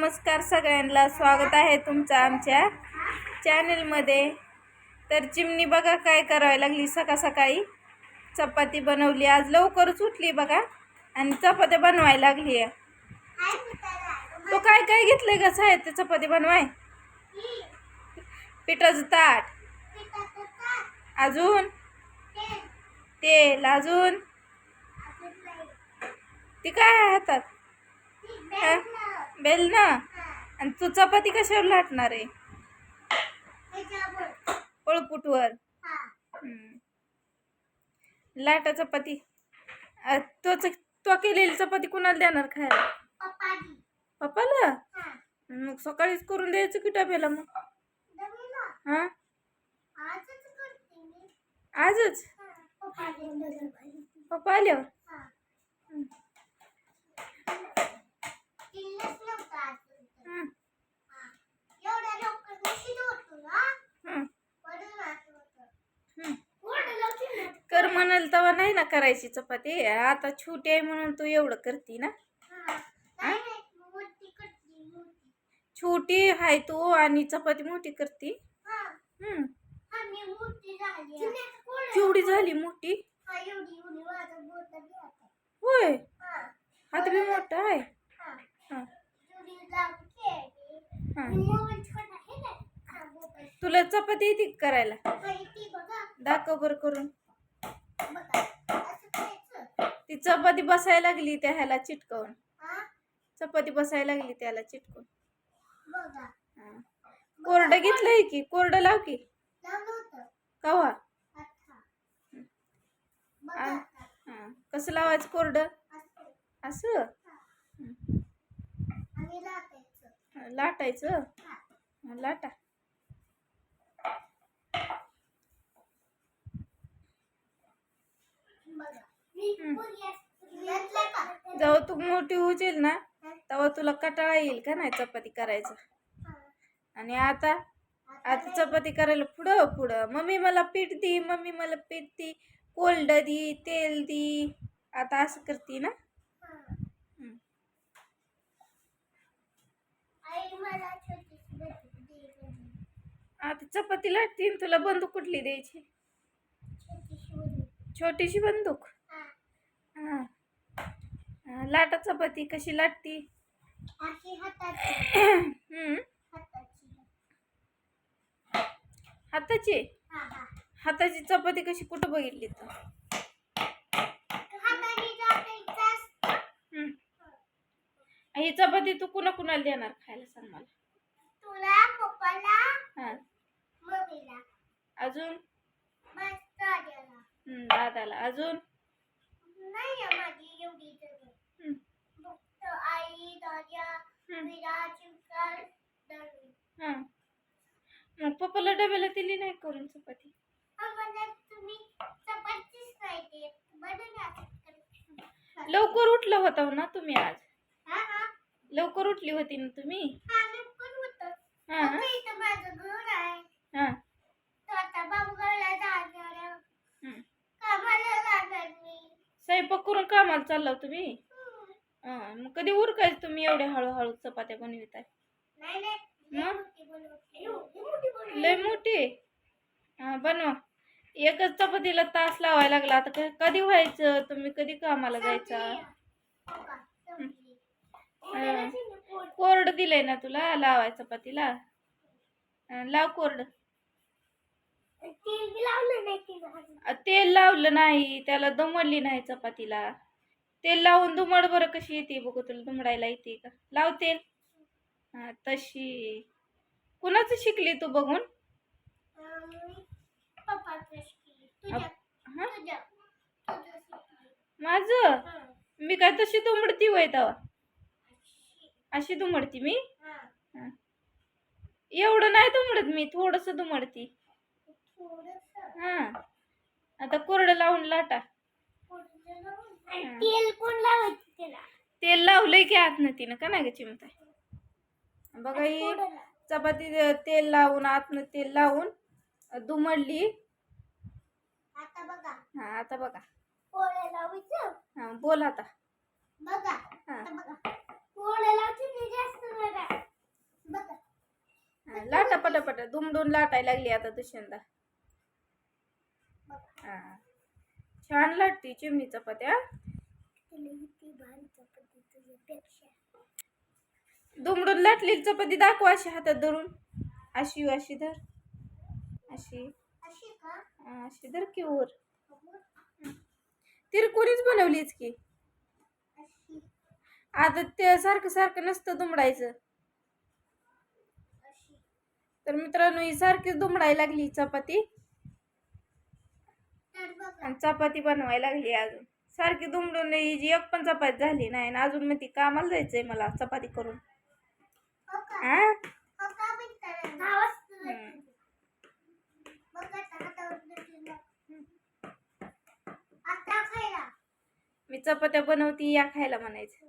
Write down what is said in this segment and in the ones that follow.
नमस्कार सगळ्यांना. स्वागत आहे तुमचं आमच्या चॅनेलमध्ये तर चिमणी बघा काय करावी लागली. सकाळ सकाळी चपाती बनवली. आज लवकरच उठली बघा. आणि चपात्या बनवायला लागली आहे. तो काय काय घेतलंय का साहित्य चपाती बनवाय? पिठाचं ताट. अजून? तेल. अजून? ती काय हातात? हा? बेल ना. आणि तू चपाती कशावर लाटणार आहे? पळपुटवर. लाटा चपाती. तोच तो केलेली चपाती कुणाला देणार खायला? पप्पाला? मग सकाळीच करून द्यायचं की डब्याला मग? हा? आजच? पप्पा आल्यावर? म्हणाल तेव्हा नाही ना करायची चपाती. आता छोटी आहे म्हणून तू एवढं करती ना. छोटी आहे तू आणि चपाती मोठी करती. हम्म. केवढी झाली मोठी? होय. हात बी मोठा आहे. हा. हा. तुला चपाती येते करायला? दाखव बरं करून. ती चपाती बसायला लागली त्या ह्याला चिटकवून. चपाती बसायला लागली त्याला चिटकून. कोरडं घेतलंय की? कोरडं लाव की. कवा. कसं लावायचं कोरडं? असं. लाटायचं. लाटा. जेव्हा तू मोठी होशील ना तेव्हा तुला कटाळा येईल का नाही चपाती करायचं? आणि आता? आता चपाती करायला पुढं पुढं. मम्मी मला पीठ दी मम्मी मला पीठ दी. कोल्ड दी तेल दी. आता असं करते ना? आता चपाती लाटते तुला बंदूक कुठली द्यायची? छोटीशी बंदूक. हा. लाटा चपाती कशी लाटती? हाताची. हाताची. चपाती कशी कुठं बघितली तू. ही चपाती तू कुणा कुणाला देणार खायला सांग मला? तुला पप्पाला हा. मम्मीला. अजून? दादाला. अजून? आहे फक्त आई दादा हम्म, विरा चिमकर दादू हा मग पप्पाला डब्याला दिली नाही करून चपाती? आम्हाला तुम्ही चपातीच नाही देत बनवून लवकर उठला होता ना तुम्ही आज? हा हा लवकर उठली होती ना तुम्ही? हा लवकर होतं. हा आता इथं माझं घर आहे. हा तर आता बाबूगावला जाणार आहे. हम्म. कामाला जाणार मी स्वयंपाक करून कामाला चालला तुम्ही. हा मग कधी उरकायच तुम्ही एवढ्या हळूहळू चपात्या बनवित आहे नाही नाही लय मग? लय मोठी हा बनवा. एकच चपातीला तास लावायला लागला. आता कधी व्हायचं? तुम्ही कधी कामाला जायचा? हो. कोरड दिलंय ना तुला लावाय चपातीला? लाव कोरड. तेल लावलं नाही त्याला दुमडली नाही चपातीला. तेल लावून दुमड बरं कशी येते बघू तुला दुमडायला येते का? लाव तेल. हा तशी. कुणाचं शिकली तू बघून? हा. माझं. मी काय तशी दुमडती वय तेव्हा अशी. दुमडती मी. एवढं नाही दुमडत मी थोडस दुमडती. हा. आता कोरडं लावून लाटा. तेल कोण लावायचं त्याला तेल लावलंय की आतनं तिनं का नाही चिमताय बघा ही. चपाती तेल लावून आतनं तेल लावून दुमडली. आता बघा. हा आता बघा. पोळ्या लावायचं? हा बोल आता. बघा. हा. आता बघा. पोळ्या लावते ते जास्त बघा. लाटा पटापटा. दुमडून लाटायला लागली आता दुष्यंदा हा छान लाटती चिमणी चपात्या. दुमडून लाटलेली चपाती दाखव अशी हातात धरून. अशी अशी धर. अशी. अशी धर की वर. तिरकोणीच बनवलीच की. आता ते सारखं सारखं नसतं दुमडायचं. तर मित्रांनो ही सारखीच दुमडायला लागली चपाती. आणि चपाती बनवायला लागली अजून. सारखी दुमडून ही जी एक पण चपाती झाली नाही आणि अजून मग ती कामाला जायचंय मला चपाती करून. हो मी चपात्या बनवती या खायला म्हणायचं.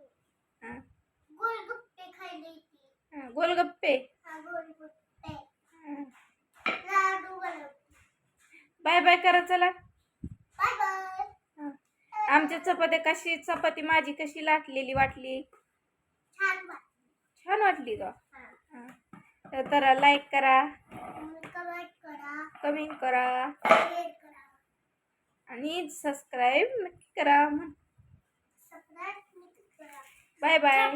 गोलगप्पे. हा, हा हा. बाय बाय करा चला. आमच्या चपात्या कशी चपाती माझी कशी लाटलेली वाटली? छान वाटली. का हा. तर तर लाईक करा कमेंट करा आणि सबस्क्राईब नक्की करा बाय बाय